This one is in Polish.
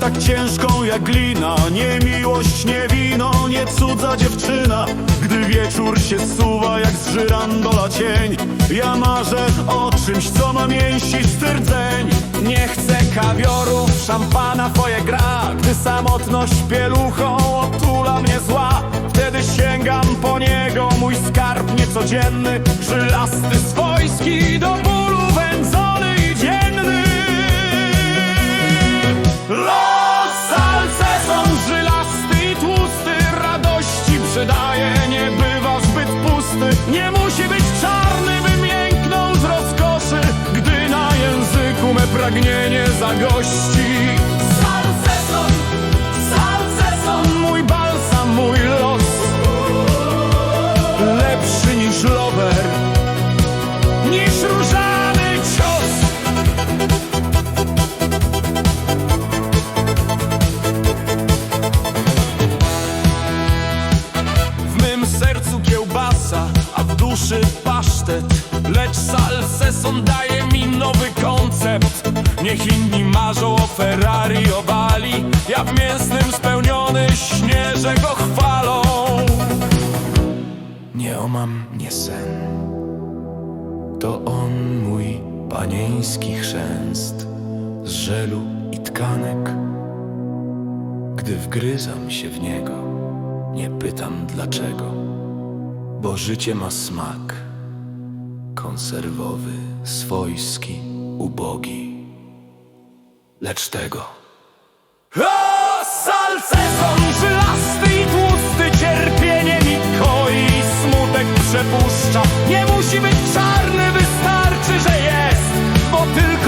tak ciężką jak glina Nie miłość, nie wino, nie cudza dziewczyna. Gdy wieczór się suwa jak z żyrandola cień. Ja marzę o czymś, co ma mięsić rdzeń Nie chcę kawiorów, szampana twoje gra. Gdy samotność pieluchą otula mnie zła. Wtedy sięgam po niego, mój skarb niecodzienny Żylasty, swojski, do pragnienie zagości. Salceson, salceson Mój balsam, mój los. Lepszy niż lover Niż różany cios. W mym sercu kiełbasa, a w duszy pasztet. Lecz salseson daje Niech inni marzą o Ferrari, o Bali. Ja w mięsnym spełniony śnię, że go chwalą Nie omam nie sen. To on mój panieński chrzęst Z żelu i tkanek. Gdy wgryzam się w niego nie pytam dlaczego, bo życie ma smak konserwowy, swojski, ubogi. Lecz tego. O, salceson żylasty i tłusty, cierpienie mi koi, smutek przepuszcza. Nie musi być czarny, wystarczy, że jest, bo tylko